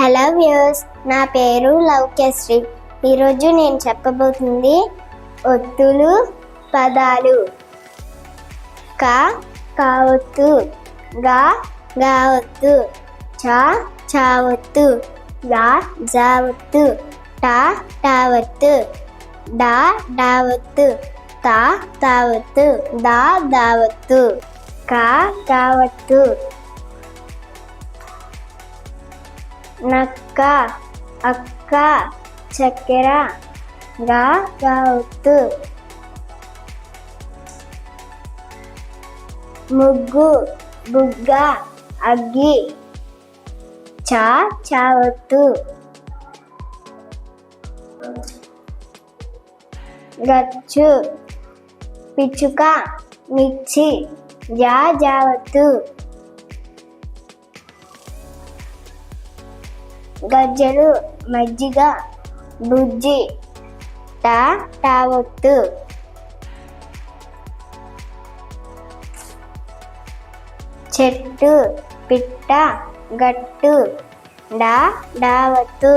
Hello views నా పేరు లౌక్యశ్రీ. ఈరోజు నేను చెప్పబోతుంది ఒత్తులు పదాలు. క కావత్తు. గా గావత్తు. చ చావత్తు. యా జావత్తు. టా టావత్తు. డా డావత్తు. తా తావత్తు. దా దావత్తు. కా కావత్తు నక్క అక్క చక్కెర గా గౌతు ముగ్గు బుగ్గ అగ్గి. చా చావత్తు గచ్చు పిచ్చుక మిర్చి. జా జావత్తు గజ్జలు మజ్జిగ బుజ్జి టా టావత్తు చెట్టు పిట్ట గట్టు డా డావత్తు.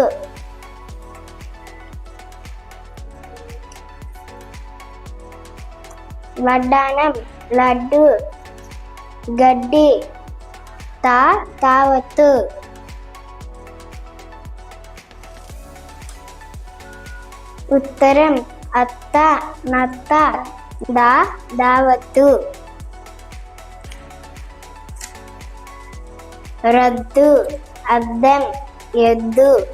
వడ్డానం లడ్డు గడ్డి తా తావత్తు. ఉత్తరం అత్త నత్త దా దావత్తు. రద్దు అద్దం ఎద్దు.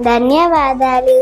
ధన్యవాదాలు.